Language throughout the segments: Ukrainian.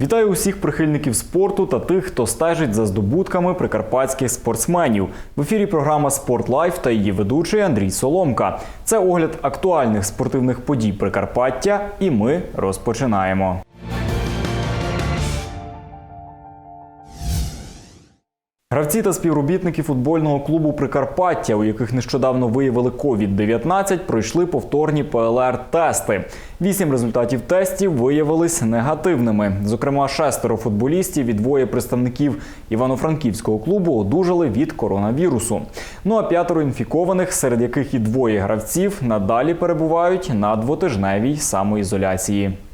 Вітаю усіх прихильників спорту та тих, хто стежить за здобутками прикарпатських спортсменів. В ефірі програма Спорт Лайф та її ведучий Андрій Соломка. Це огляд актуальних спортивних подій Прикарпаття, і ми розпочинаємо. Гравці та співробітники футбольного клубу Прикарпаття, у яких нещодавно виявили COVID-19, пройшли повторні ПЛР-тести. Вісім результатів тестів виявились негативними. Зокрема, шестеро футболістів і двоє представників івано-франківського клубу одужали від коронавірусу. Ну а п'ятеро інфікованих, серед яких і двоє гравців, надалі перебувають на двотижневій самоізоляції. –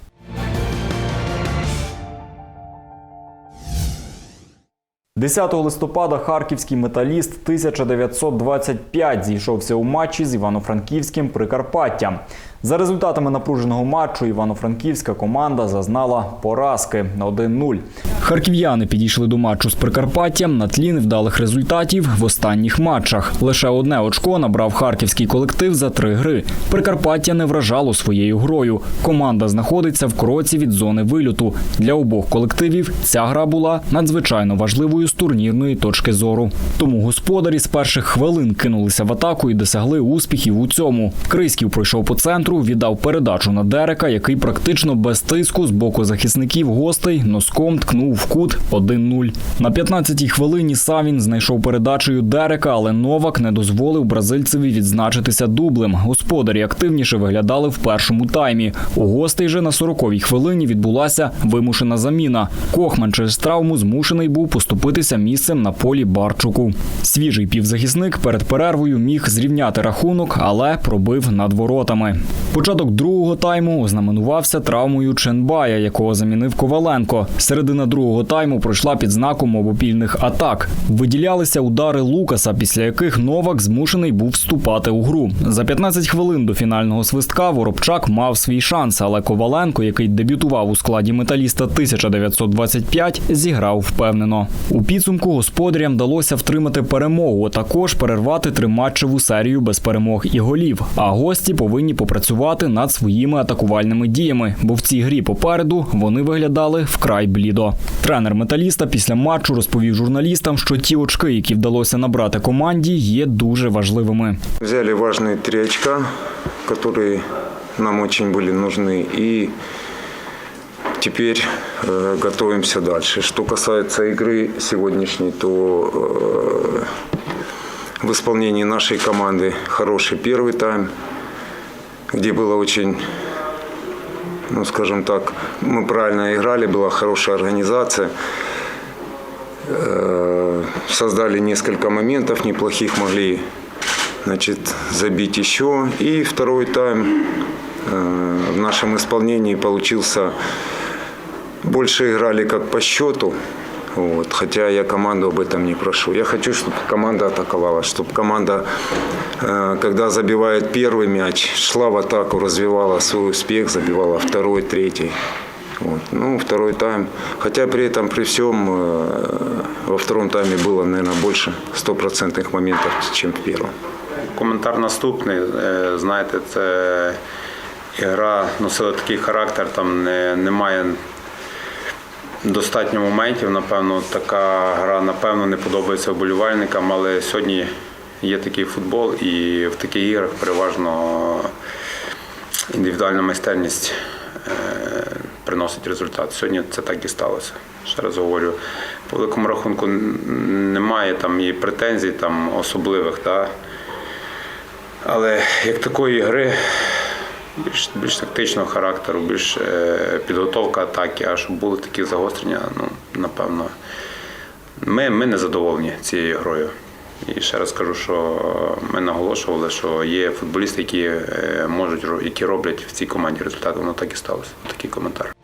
10 листопада харківський металіст 1925 зійшовся у матчі з Івано-Франківським Прикарпаттям. За результатами напруженого матчу івано-франківська команда зазнала поразки 1-0. Харків'яни підійшли до матчу з Прикарпаттям на тлі невдалих результатів в останніх матчах. Лише одне очко набрав харківський колектив за три гри. Прикарпаття не вражало своєю грою. Команда знаходиться в кроці від зони вильоту. Для обох колективів ця гра була надзвичайно важливою з турнірної точки зору. Тому господарі з перших хвилин кинулися в атаку і досягли успіхів у цьому. Криськів пройшов по центру, віддав передачу на Дерека, який практично без тиску з боку захисників гостей носком ткнув в кут 1-0. На 15-й хвилині Савін знайшов передачею Дерека, але Новак не дозволив бразильцеві відзначитися дублем. Господарі активніше виглядали в першому таймі. У гостей же на 40-й хвилині відбулася вимушена заміна. Кохман через травму змушений був поступитися місцем на полі Барчуку. Свіжий півзахисник перед перервою міг зрівняти рахунок, але пробив над воротами. Початок другого тайму ознаменувався травмою Ченбая, якого замінив Коваленко. Середина другого тайму пройшла під знаком обопільних атак. Виділялися удари Лукаса, після яких Новак змушений був вступати у гру. За 15 хвилин до фінального свистка Воробчак мав свій шанс, але Коваленко, який дебютував у складі металіста 1925, зіграв впевнено. У підсумку господарям вдалося втримати перемогу, а також перервати триматчеву серію без перемог і голів. А гості повинні попрацювати над своїми атакувальними діями, бо в цій грі попереду вони виглядали вкрай блідо. Тренер металіста після матчу розповів журналістам, що ті очки, які вдалося набрати команді, є дуже важливими. Взяли важные три очка, которые нам очень были нужны. И теперь э, готовимся дальше. Что касается игры сегодняшней, то э, в исполнении нашей команды хороший первый тайм, где было очень, ну скажем так, мы правильно играли, была хорошая организация. Э, Создали несколько моментов неплохих, могли значит, забить еще. И второй тайм э, в нашем исполнении получился больше играли как по счету. Вот, хотя я команду об этом не прошу. Я хочу, чтобы команда атаковала, чтобы команда, э, когда забивает первый мяч, шла в атаку, развивала свой успех, забивала второй, третий. Вот. Ну, второй тайм. Хотя при этом, при всем, э, во втором тайме было, наверное, больше стопроцентных моментов, чем в первом. Коментар наступний. Е, Знаєте, це гра носила такий характер, там не, немає достатньо моментів. Напевно, така гра, напевно, не подобається вболівальникам, але сьогодні є такий футбол, і в таких іграх переважно індивідуальна майстерність е, приносить результат. Сьогодні це так і сталося. Ще раз говорю, по великому рахунку немає там і претензій там особливих. Да? Але як такої гри, більш, більш тактичного характеру, більш е, підготовка атаки, а щоб були такі загострення, ну, напевно, ми, ми не задоволені цією грою. І ще раз кажу, що ми наголошували, що є футболісти, які е, можуть які роблять в цій команді результати. Воно так і сталося. Такий коментар.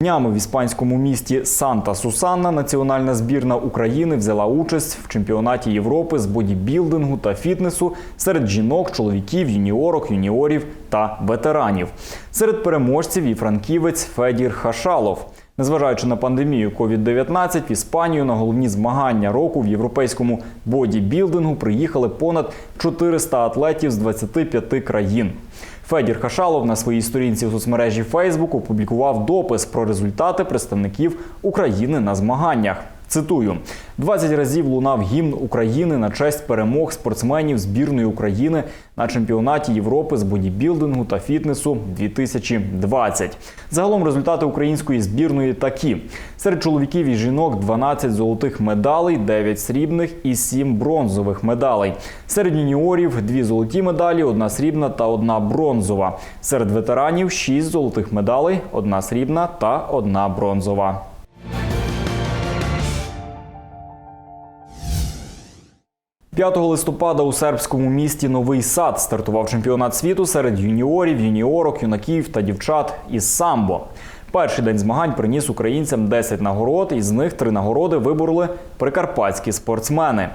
Днями в іспанському місті Санта Сусанна національна збірна України взяла участь в чемпіонаті Європи з бодібілдингу та фітнесу серед жінок, чоловіків, юніорок, юніорів та ветеранів. Серед переможців і франківець Федір Хашалов. Незважаючи на пандемію COVID-19, в Іспанію на головні змагання року в європейському бодібілдингу приїхали понад 400 атлетів з 25 країн. Федір Хашалов на своїй сторінці у соцмережі Facebook опублікував допис про результати представників України на змаганнях. Цитую: 20 разів лунав гімн України на честь перемог спортсменів збірної України на чемпіонаті Європи з бодібілдингу та фітнесу 2020. Загалом результати української збірної такі: серед чоловіків і жінок 12 золотих медалей, 9 срібних і 7 бронзових медалей. Серед юніорів 2 золоті медалі, 1 срібна та 1 бронзова. Серед ветеранів 6 золотих медалей, 1 срібна та 1 бронзова. – 5 листопада у сербському місті Новий Сад стартував чемпіонат світу серед юніорів, юніорок, юнаків та дівчат із самбо. Перший день змагань приніс українцям 10 нагород, із них три нагороди вибороли прикарпатські спортсмени.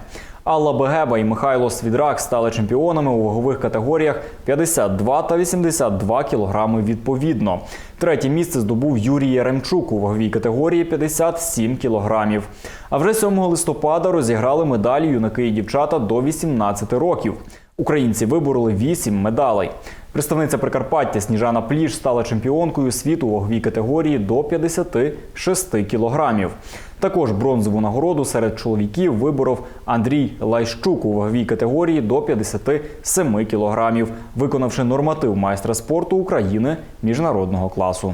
Алла Бегеба і Михайло Свідрак стали чемпіонами у вагових категоріях 52 та 82 кілограми відповідно. Третє місце здобув Юрій Яремчук у ваговій категорії 57 кілограмів. А вже 7 листопада розіграли медалі юнаки і дівчата до 18 років. Українці вибороли 8 медалей. Представниця Прикарпаття Сніжана Пліш стала чемпіонкою світу у ваговій категорії до 56 кілограмів. Також бронзову нагороду серед чоловіків виборов Андрій Лайщук у ваговій категорії до 57 кілограмів, виконавши норматив майстра спорту України міжнародного класу.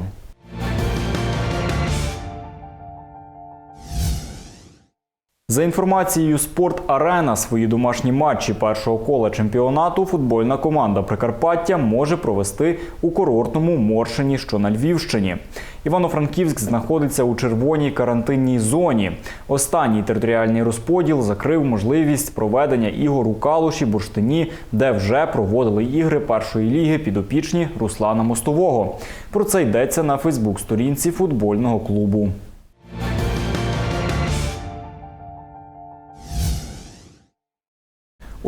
За інформацією Спорт Арена, свої домашні матчі першого кола чемпіонату футбольна команда Прикарпаття може провести у курортному Моршині, що на Львівщині. Івано-Франківськ знаходиться у червоній карантинній зоні. Останній територіальний розподіл закрив можливість проведення ігор у Калуші, Бурштині, де вже проводили ігри першої ліги підопічні Руслана Мостового. Про це йдеться на Фейсбук-сторінці футбольного клубу.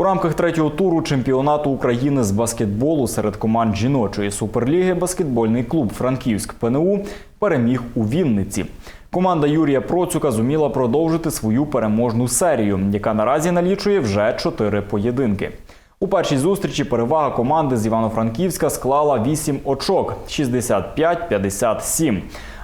У рамках третього туру чемпіонату України з баскетболу серед команд жіночої суперліги баскетбольний клуб Франківськ ПНУ переміг у Вінниці. Команда Юрія Процюка зуміла продовжити свою переможну серію, яка наразі налічує вже чотири поєдинки. У першій зустрічі перевага команди з Івано-Франківська склала 8 очок 65-57.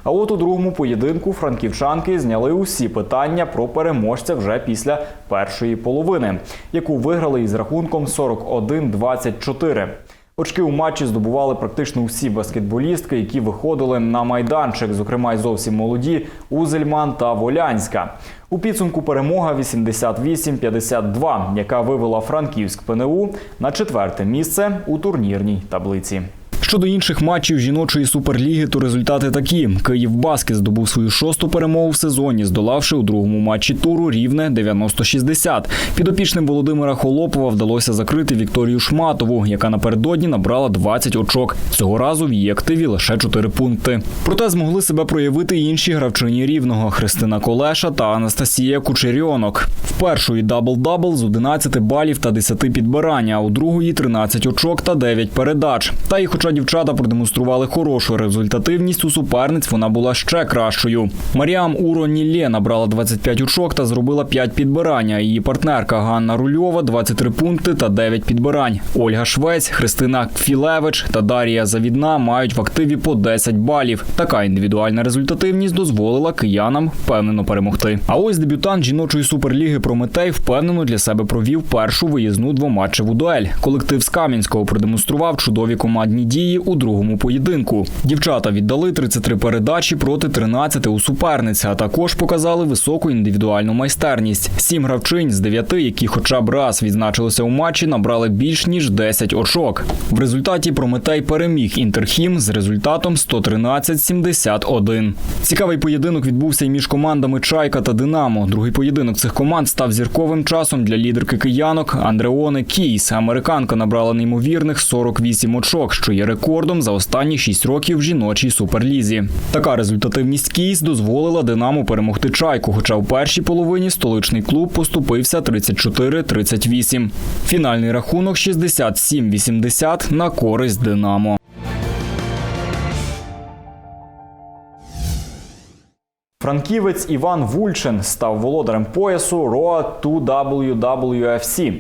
А от у другому поєдинку франківчанки зняли усі питання про переможця вже після першої половини, яку виграли із рахунком 41-24. Очки у матчі здобували практично усі баскетболістки, які виходили на майданчик, зокрема й зовсім молоді Узельман та Волянська. У підсумку перемога 88-52, яка вивела Франківськ ПНУ на четверте місце у турнірній таблиці. Щодо інших матчів жіночої суперліги, то результати такі: Київ Баскет здобув свою шосту перемогу в сезоні, здолавши у другому матчі туру рівне 90-60. Підопічним Володимира Холопова вдалося закрити Вікторію Шматову, яка напередодні набрала 20 очок. Цього разу в її активі лише 4 пункти. Проте змогли себе проявити інші гравчині рівного Христина Колеша та Анастасія Кучерьонок. В першої дабл-дабл з 11 балів та 10 підбирання, а у другої 13 очок та 9 передач. Та і хоча дівчата продемонстрували хорошу результативність у суперниць, вона була ще кращою. Маріам Уро Нілє набрала 25 очок та зробила 5 підбирання. Її партнерка Ганна Рульова 23 пункти та 9 підбирань. Ольга Швець, Христина Кфілевич та Дарія Завідна мають в активі по 10 балів. Така індивідуальна результативність дозволила киянам впевнено перемогти. А ось дебютант жіночої суперліги Прометей впевнено для себе провів першу виїзну двоматчеву дуель. Колектив з Кам'янського продемонстрував чудові командні дії у другому поєдинку. Дівчата віддали 33 передачі проти 13 у суперниць, а також показали високу індивідуальну майстерність. Сім гравчинь з дев'яти, які хоча б раз відзначилися у матчі, набрали більш ніж 10 очок. В результаті Прометей переміг Інтерхім з результатом 113-71. Цікавий поєдинок відбувся і між командами Чайка та Динамо. Другий поєдинок цих команд став зірковим часом для лідерки киянок Андреони Кейс. Американка набрала неймовірних 48 очок, що є рекордом за останні 6 років в жіночій суперлізі. Така результативність Кейс дозволила Динамо перемогти Чайку, хоча у першій половині столичний клуб поступився 34-38. Фінальний рахунок 67-80 на користь Динамо. Франківець Іван Вульчин став володарем поясу Road to WWFC.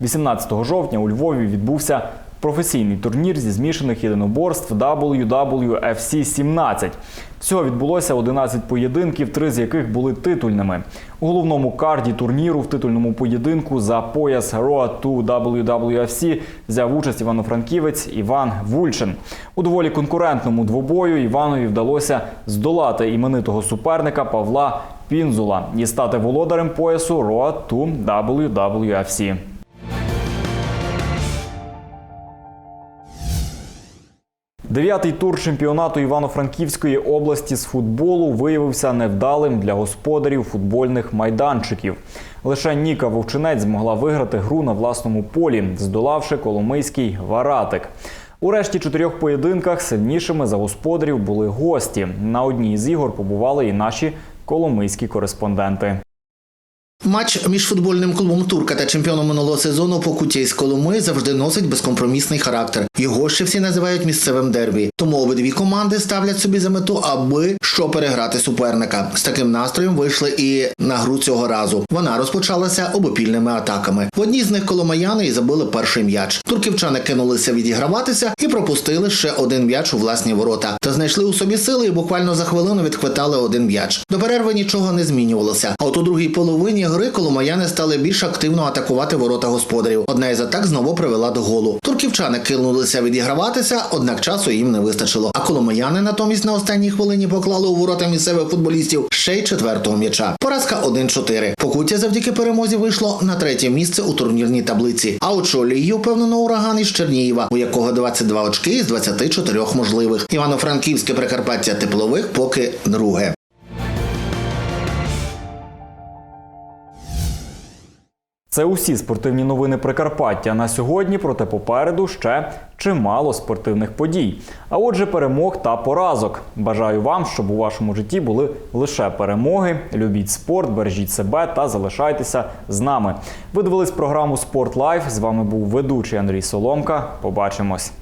18 жовтня у Львові відбувся професійний турнір зі змішаних єдиноборств WWFC 17. Всього відбулося 11 поєдинків, три з яких були титульними. У головному карді турніру в титульному поєдинку за пояс Road to WWFC взяв участь івано-франківець Іван Вульчин. У доволі конкурентному двобою Іванові вдалося здолати іменитого суперника Павла Пінзула і стати володарем поясу Road to WWFC. Дев'ятий тур чемпіонату Івано-Франківської області з футболу виявився невдалим для господарів футбольних майданчиків. Лише Ніка Вовчинець змогла виграти гру на власному полі, здолавши коломийський варатик. У решті чотирьох поєдинках сильнішими за господарів були гості. На одній з ігор побували і наші коломийські кореспонденти. Матч між футбольним клубом Турка та чемпіоном минулого сезону Покуття із Коломи завжди носить безкомпромісний характер. Його ще всі називають місцевим дербі. Тому обидві команди ставлять собі за мету, аби що переграти суперника. З таким настроєм вийшли і на гру цього разу. Вона розпочалася обопільними атаками. В одній з них коломаяни і забили перший м'яч. Турківчани кинулися відіграватися і пропустили ще один м'яч у власні ворота. Та знайшли у собі сили і буквально за хвилину відхвитали один м'яч. До перерви нічого не змінювалося. А от у другій половині гри коломаяни стали більш активно атакувати ворота господарів. Одна із атак знову привела до голу. Турківчани кинулися відіграватися, однак часу їм не вистачило. А коломаяни натомість на останній хвилині поклали у ворота місцевих футболістів ще й четвертого м'яча. Поразка 1-4. Покуття завдяки перемозі вийшло на третє місце у турнірній таблиці. А очолює її впевнено ураган із Чернігіва, у якого 22 очки із 24 можливих. Івано-Франківське Прикарпаття теплових поки друге. Це усі спортивні новини Прикарпаття на сьогодні. Проте попереду ще чимало спортивних подій. А отже, перемог та поразок. Бажаю вам, щоб у вашому житті були лише перемоги. Любіть спорт, бережіть себе та залишайтеся з нами. Ви дивились програму Спорт Лайф. З вами був ведучий Андрій Соломка. Побачимось.